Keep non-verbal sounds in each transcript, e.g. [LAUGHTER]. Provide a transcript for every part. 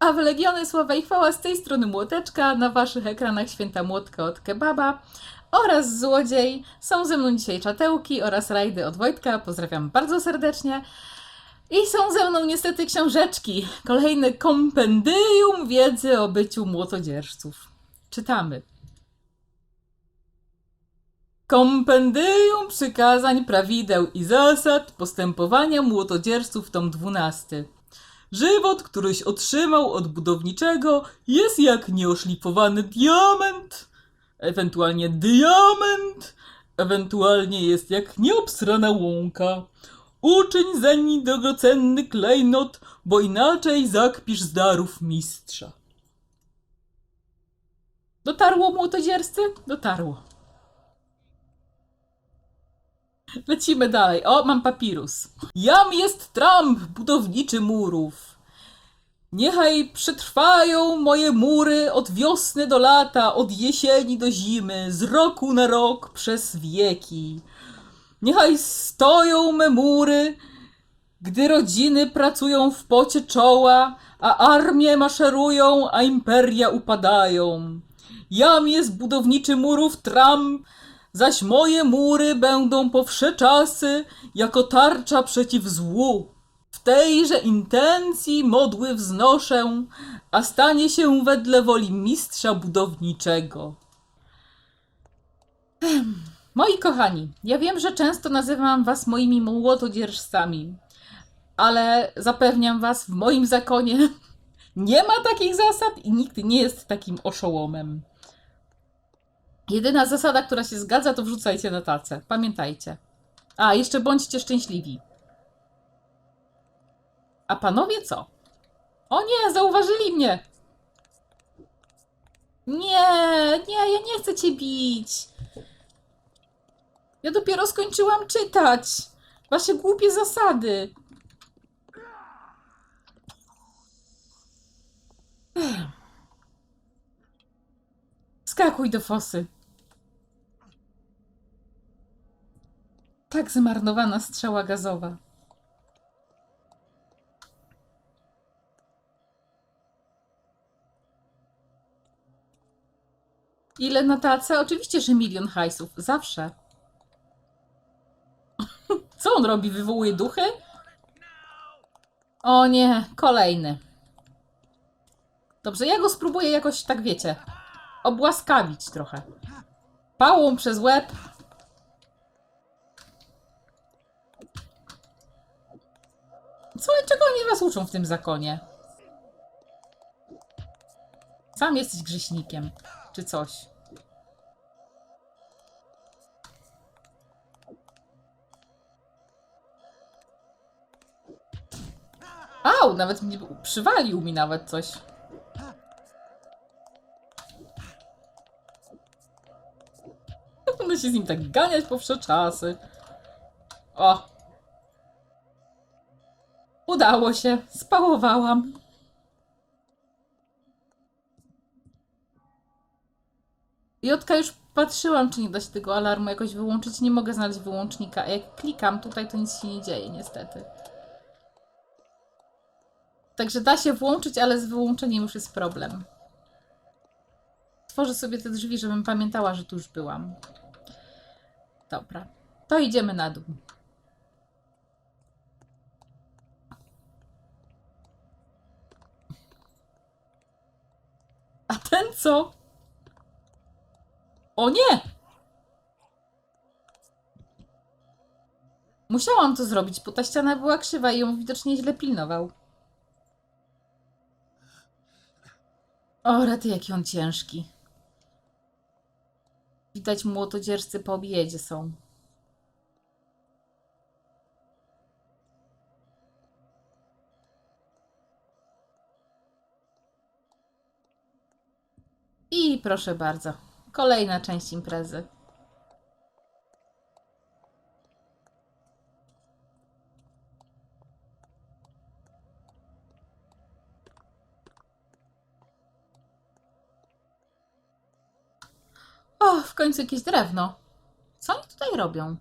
A w Legiony Sława i Chwała z tej strony Młoteczka, na waszych ekranach Święta Młotka od Kebaba oraz Złodziej. Są ze mną dzisiaj Czatełki oraz Rajdy od Wojtka, pozdrawiam bardzo serdecznie. I są ze mną niestety książeczki, kolejne kompendium wiedzy o byciu młotodzierżców. Czytamy. Kompendium przykazań, prawideł i zasad postępowania młotodzierżców, tom 12. Żywot, któryś otrzymał od budowniczego, jest jak nieoszlifowany diament, ewentualnie diament, ewentualnie jest jak nieobsrana łąka. Uczyń zeń drogocenny klejnot, bo inaczej zakpisz z darów mistrza. Dotarło młotodzierscy? Dotarło. Lecimy dalej. O, mam papirus. Jam jest Trump, budowniczy murów. Niechaj przetrwają moje mury od wiosny do lata, od jesieni do zimy, z roku na rok przez wieki. Niechaj stoją me mury, gdy rodziny pracują w pocie czoła, a armie maszerują, a imperia upadają. Jam jest budowniczy murów Trump, zaś moje mury będą po wsze czasy jako tarcza przeciw złu. W tejże intencji modły wznoszę, a stanie się wedle woli mistrza budowniczego. Ehm, Moi kochani, ja wiem, że często nazywam was moimi młotodzierżcami, ale zapewniam was, w moim zakonie [LAUGHS] nie ma takich zasad i nikt nie jest takim oszołomem. Jedyna zasada, która się zgadza, to wrzucajcie na tacę. Pamiętajcie. A, jeszcze bądźcie szczęśliwi. A panowie co? O nie, zauważyli mnie! Nie, nie, ja nie chcę cię bić. Ja dopiero skończyłam czytać. Wasze głupie zasady. Skakuj do fosy. Tak zmarnowana strzała gazowa. Ile na tacę? Oczywiście, że milion hajsów. Zawsze. [LAUGHS] Co on robi? Wywołuje duchy? O nie, kolejny. Dobrze, ja go spróbuję jakoś, tak wiecie, obłaskawić trochę. Pałą przez łeb. Co, czego oni was uczą w tym zakonie? Sam jesteś grześnikiem, czy coś. Au, nawet mnie przywalił mi nawet coś. Będę się z nim tak ganiać po wsze czasy. O! Udało się. Spałowałam. Jotka już patrzyłam, czy nie da się tego alarmu jakoś wyłączyć. Nie mogę znaleźć wyłącznika. A jak klikam tutaj, to nic się nie dzieje, niestety. Także da się włączyć, ale z wyłączeniem już jest problem. Tworzę sobie te drzwi, żebym pamiętała, że tu już byłam. Dobra. To idziemy na dół. A ten co? O nie! Musiałam to zrobić, bo ta ściana była krzywa i ją widocznie źle pilnował. O, rety, jaki on ciężki. Widać młotodzierżcy po obiedzie są. I proszę bardzo, kolejna część imprezy. O, w końcu jakieś drewno. Co oni tutaj robią?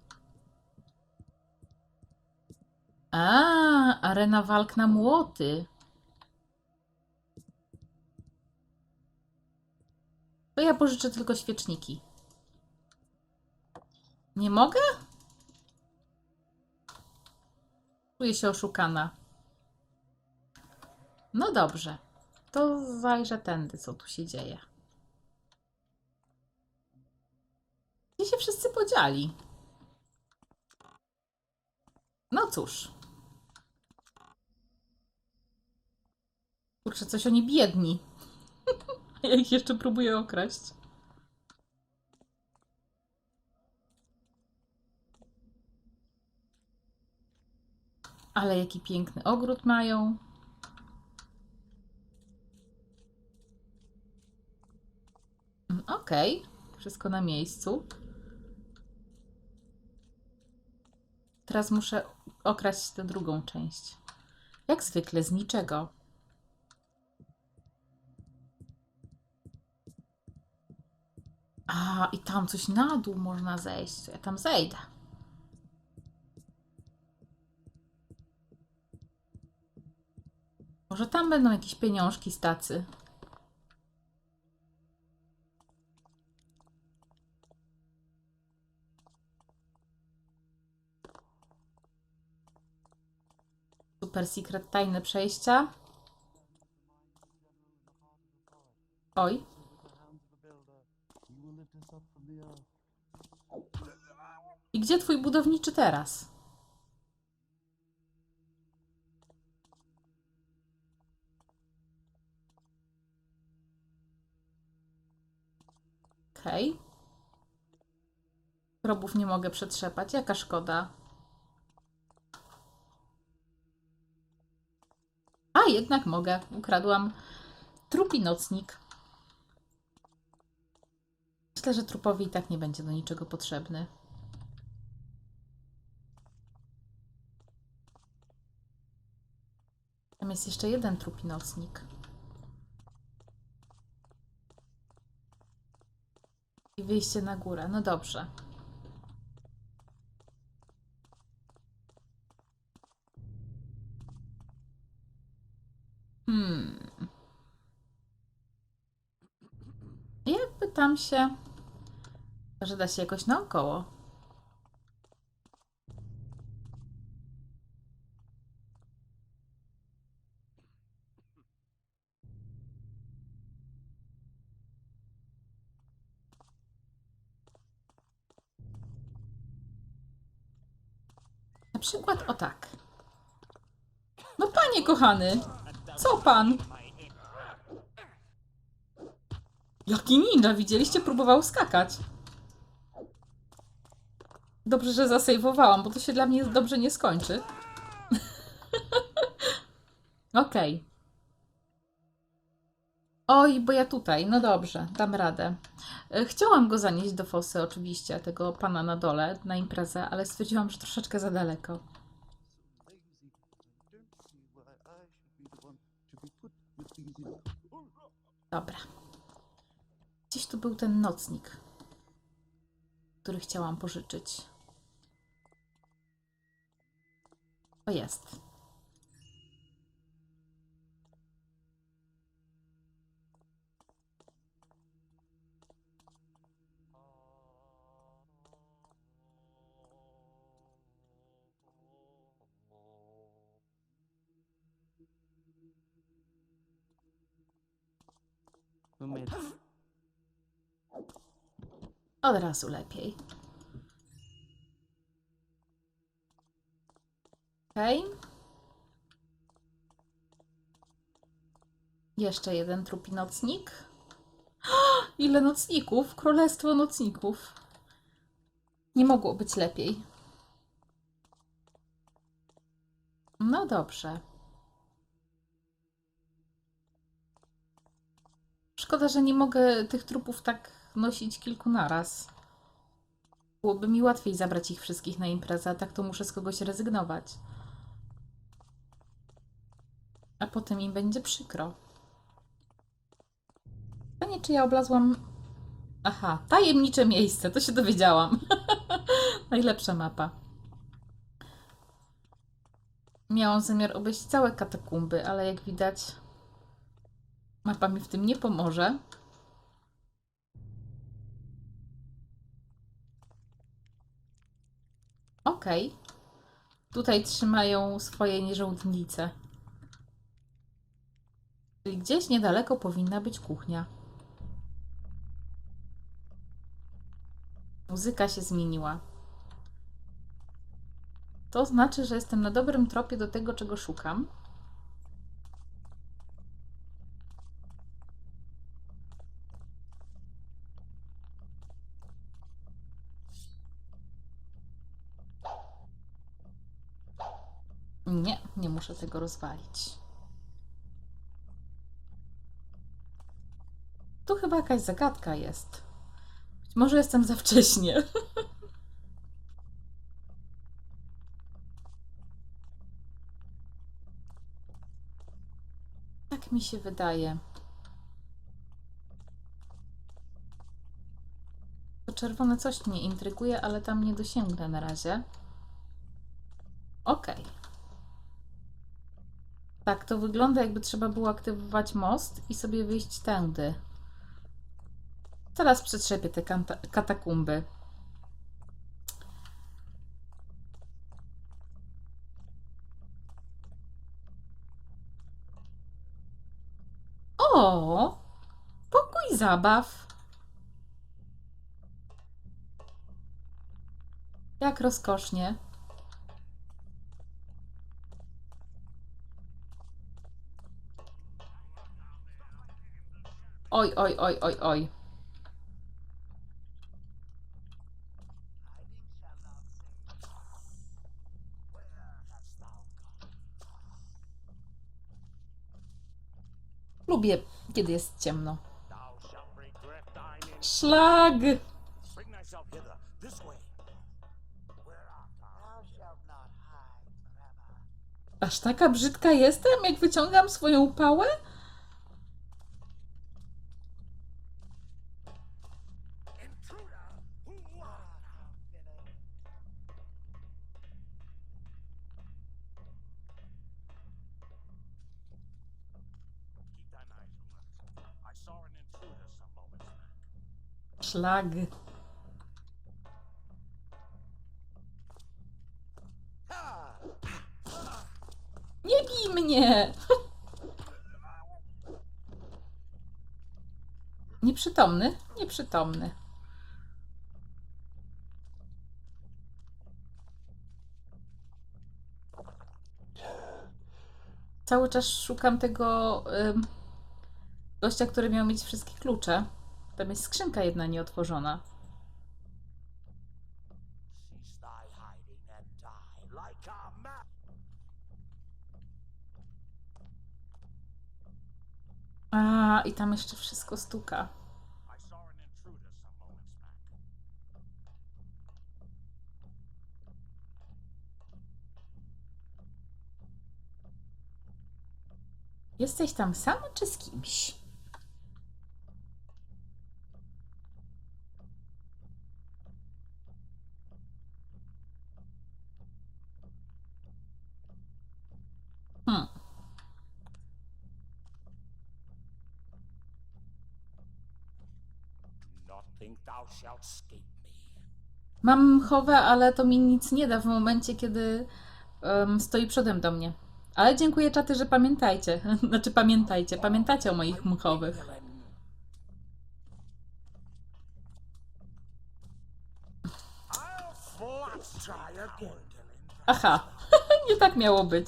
A, arena walk na młoty. Pożyczę tylko świeczniki. Nie mogę? Czuję się oszukana. No dobrze. To zajrzę tędy, co tu się dzieje. Gdzie się wszyscy podzieli? No cóż. Kurczę, coś oni biedni. [LAUGHS] [LAUGHS] Ja ich jeszcze próbuję okraść. Ale jaki piękny ogród mają. Mm, Okej, wszystko na miejscu. Teraz muszę okraść tę drugą część. Jak zwykle, z niczego. A, i tam coś na dół można zejść. To ja tam zejdę. Może tam będą jakieś pieniążki z tacy. Super secret tajne przejścia. Oj. I gdzie twój budowniczy teraz? Okej. Grobów nie mogę przetrzepać. Jaka szkoda. A, jednak mogę. Ukradłam trupi nocnik. Myślę, że trupowi i tak nie będzie do niczego potrzebny. Tam jest jeszcze jeden trupi nocnik. I wyjście na górę. No dobrze. Hmm. Jakby tam się. Że da się jakoś naokoło. Na przykład o tak. No panie kochany, co pan? Jaki ninja, widzieliście? Próbował skakać. Dobrze, że zasejwowałam, bo to się dla mnie dobrze nie skończy. [LAUGHS] Okej. Oj, bo ja tutaj. No dobrze, dam radę. E, Chciałam go zanieść do fosy, oczywiście, tego pana na dole, na imprezę, ale stwierdziłam, że troszeczkę za daleko. Dobra. Gdzieś tu był ten nocnik, który chciałam pożyczyć. O, jest. Numer Od razu lepiej. Jeszcze jeden trupi nocnik. [GASPS] Ile nocników? Królestwo nocników. Nie mogło być lepiej. No dobrze. Szkoda, że nie mogę tych trupów tak nosić kilku naraz. Byłoby mi łatwiej zabrać ich wszystkich na imprezę, a tak to muszę z kogoś rezygnować. potem im będzie przykro. Pytanie, czy ja oblazłam... Aha, tajemnicze miejsce, to się dowiedziałam. [LAUGHS] Najlepsza mapa. Miałam zamiar obejść całe katakumby, ale jak widać mapa mi w tym nie pomoże. Okej. Okay. Tutaj trzymają swoje nierządnice. Czyli gdzieś niedaleko powinna być kuchnia. Muzyka się zmieniła. To znaczy, że jestem na dobrym tropie do tego, czego szukam. Nie, nie muszę tego rozwalić. Tu chyba jakaś zagadka jest. Być może jestem za wcześnie. [LAUGHS] Tak mi się wydaje. To czerwone coś mnie intryguje, ale tam nie dosięgnę na razie. Okej. Tak, to wygląda jakby trzeba było aktywować most i sobie wyjść tędy. Teraz przetrzepię te katakumby. O! Pokój zabaw. Jak rozkosznie. Oj, oj, oj, oj, oj. Lubię, kiedy jest ciemno. Szlag! Aż taka brzydka jestem, jak wyciągam swoją pałę? Szlag. Nie bij mnie! [LAUGHS] Nieprzytomny? Nieprzytomny. Cały czas szukam tego gościa, który miał mieć wszystkie klucze. Tam jest skrzynka jedna nieotworzona. A, i tam jeszcze wszystko stuka. Jesteś tam sam czy z kimś? Mam mchowę, ale to mi nic nie da w momencie, kiedy em, stoi przodem do mnie. Ale dziękuję czaty, że pamiętajcie. [LAUGHS] Znaczy pamiętajcie, pamiętacie o moich mchowych. Aha, [LAUGHS] nie tak miało być.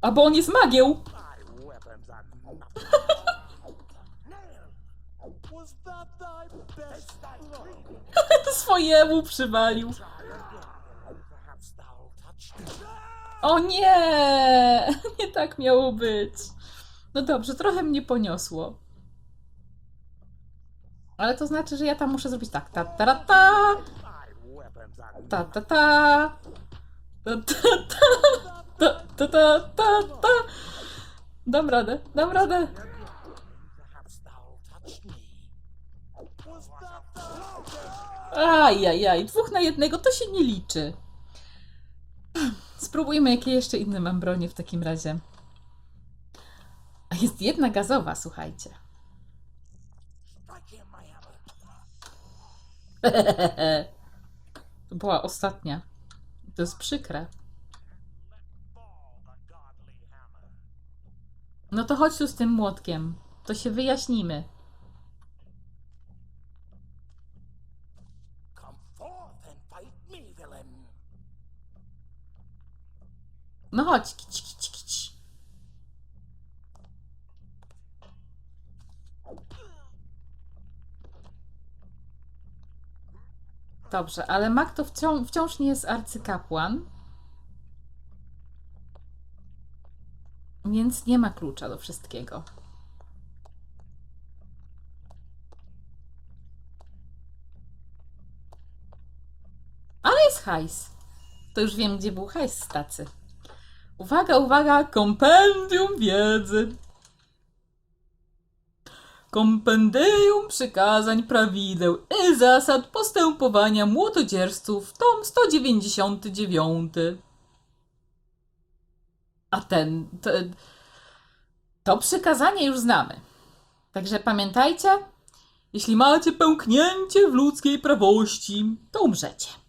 A bo on jest magią! To [LAUGHS] Swojemu przywalił. O nie! [LAUGHS] Nie tak miało być. No dobrze, trochę mnie poniosło. Ale to znaczy, że ja tam muszę zrobić tak. Ta ta ta ta. Ta ta ta. Ta ta ta. Ta ta ta ta. ta. Dam radę, dam radę. Ajajaj, dwóch na jednego to się nie liczy. Spróbujmy, jakie jeszcze inne mam bronie w takim razie. A jest jedna gazowa, słuchajcie. [LAUGHS] To była ostatnia. To jest przykre. No to chodź tu z tym młotkiem. To się wyjaśnimy. No chodź, kici, kici, kici. Dobrze, ale Mak to wciąż, wciąż nie jest arcykapłan. Więc nie ma klucza do wszystkiego. Ale jest hajs. To już wiem, gdzie był hajs z tacy. Uwaga, uwaga, kompendium wiedzy. Kompendium przykazań, prawideł i zasad postępowania młotodzierżców, tom 199. A ten, to, to przykazanie już znamy. Także pamiętajcie, jeśli macie pęknięcie w ludzkiej prawości, to umrzecie.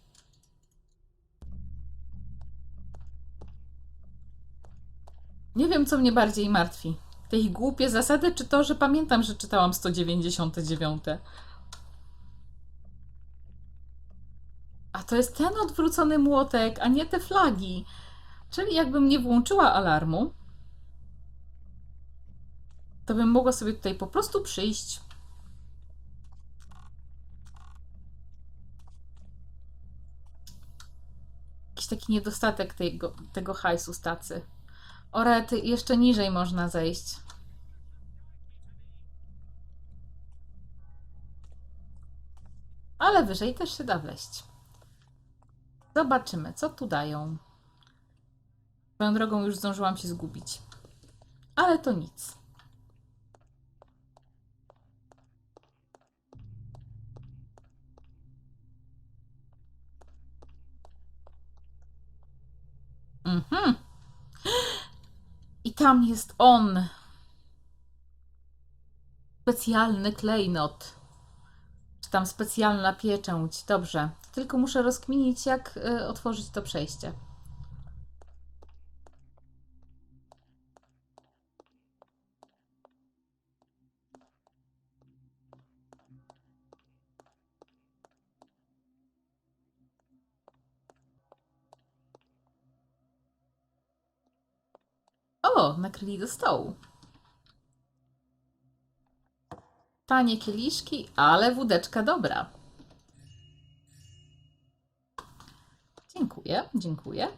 Nie wiem, co mnie bardziej martwi. Te głupie zasady, czy to, że pamiętam, że czytałam 199. A to jest ten odwrócony młotek, a nie te flagi. Czyli jakbym nie włączyła alarmu, to bym mogła sobie tutaj po prostu przyjść. Jakiś taki niedostatek tego, tego hajsu z tacy. Orety, jeszcze niżej można zejść. Ale wyżej też się da wleźć. Zobaczymy, co tu dają. Swoją drogą już zdążyłam się zgubić. Ale to nic. Mhm. I tam jest on. Specjalny klejnot. Czy tam specjalna pieczęć. Dobrze. Tylko muszę rozkminić, jak y, otworzyć to przejście. O, nakryli do stołu. Tanie kieliszki, ale wódeczka dobra. Dziękuję, dziękuję.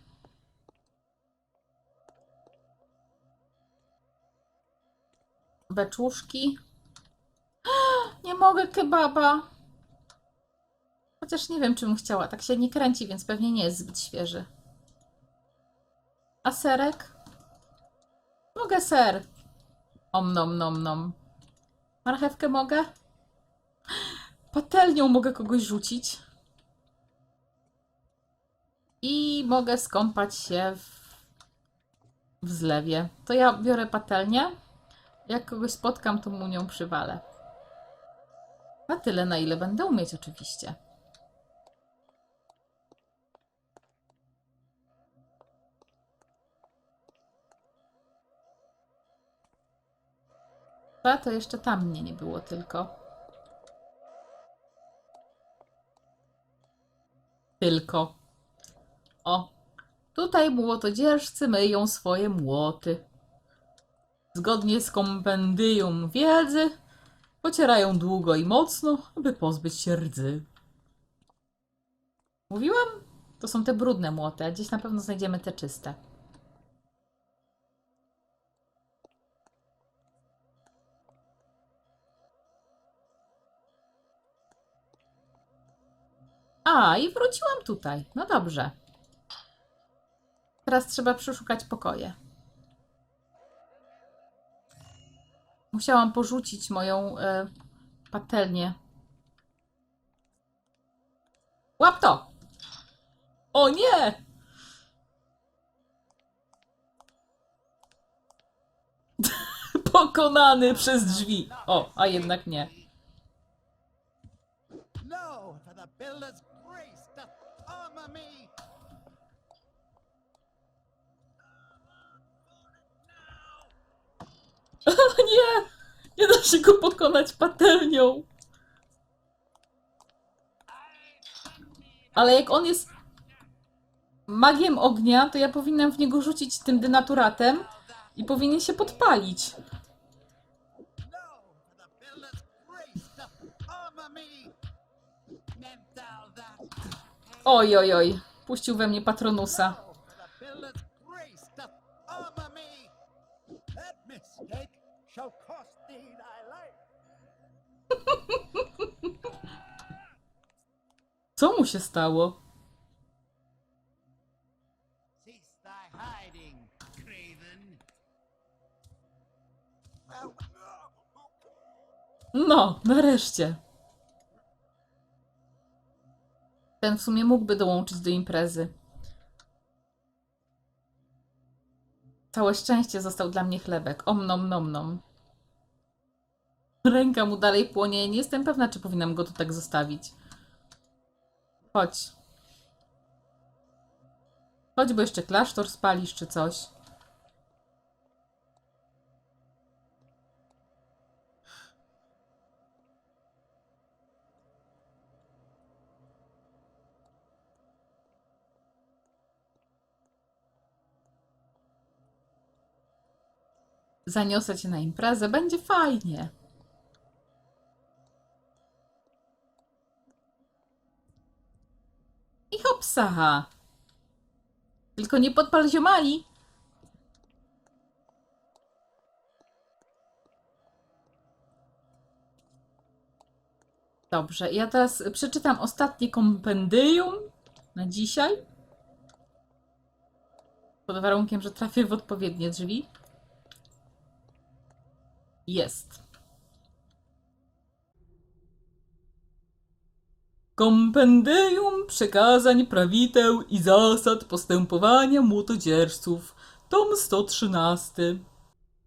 Beczuszki. [GASPS] Nie mogę kebaba. Chociaż nie wiem, czym chciała. Tak się nie kręci, więc pewnie nie jest zbyt świeży. A serek? Mogę ser. Om nom nom nom. Marchewkę mogę? Patelnią mogę kogoś rzucić. I mogę skąpać się w, w zlewie. To ja biorę patelnię. Jak kogoś spotkam, to mu nią przywalę. Na tyle, na ile będę umieć, oczywiście. To jeszcze tam mnie nie było tylko. Tylko. O, tutaj młotodzieżcy myją swoje młoty. Zgodnie z kompendium wiedzy, pocierają długo i mocno, aby pozbyć się rdzy. Mówiłam? To są te brudne młoty, a gdzieś na pewno znajdziemy te czyste. A, i wróciłam tutaj. No dobrze. Teraz trzeba przeszukać pokoje. Musiałam porzucić moją e, patelnię. Łap to! O nie! [LAUGHS] Pokonany przez drzwi. O, a jednak nie. No me. [LAUGHS] Nie! Nie da się go pokonać patelnią. Ale jak on jest magiem ognia, to ja powinnam w niego rzucić tym denaturatem i powinien się podpalić. Oj, oj, oj. Puścił we mnie patronusa. [LAUGHS] Co mu się stało? No, nareszcie. Ten w sumie mógłby dołączyć do imprezy. Całe szczęście został dla mnie chlebek. Om nom nom nom. Ręka mu dalej płonie. Nie jestem pewna, czy powinnam go tu tak zostawić. Chodź. Chodź, bo jeszcze klasztor spalisz, czy coś. Zaniosę cię na imprezę, będzie fajnie. I hopsa! Tylko nie podpal ziomali. Dobrze, ja teraz przeczytam ostatnie kompendium na dzisiaj. Pod warunkiem, że trafię w odpowiednie drzwi. Jest. Kompendium przekazań prawiteł i zasad postępowania młotodzierżców. Tom 113.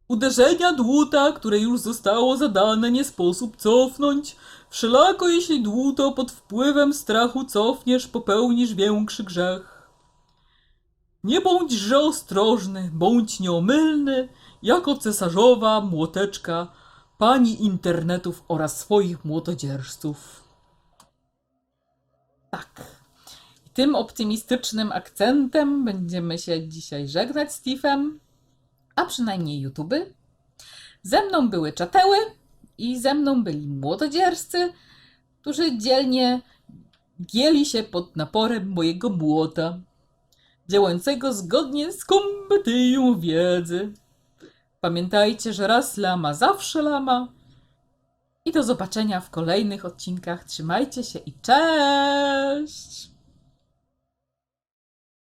Uderzenia dłuta, które już zostało zadane, nie sposób cofnąć. Wszelako jeśli dłuto pod wpływem strachu cofniesz, popełnisz większy grzech. Nie bądźże ostrożny, bądź nieomylny, jako cesarzowa młoteczka, pani internetów oraz swoich młotodzierżców. Tak. I tym optymistycznym akcentem będziemy się dzisiaj żegnać z Tiffem, a przynajmniej YouTube. Ze mną były czateły i ze mną byli młotodzierżcy, którzy dzielnie gięli się pod naporem mojego młota, działającego zgodnie z kompetyją wiedzy. Pamiętajcie, że raz lama, zawsze lama. I do zobaczenia w kolejnych odcinkach. Trzymajcie się i cześć!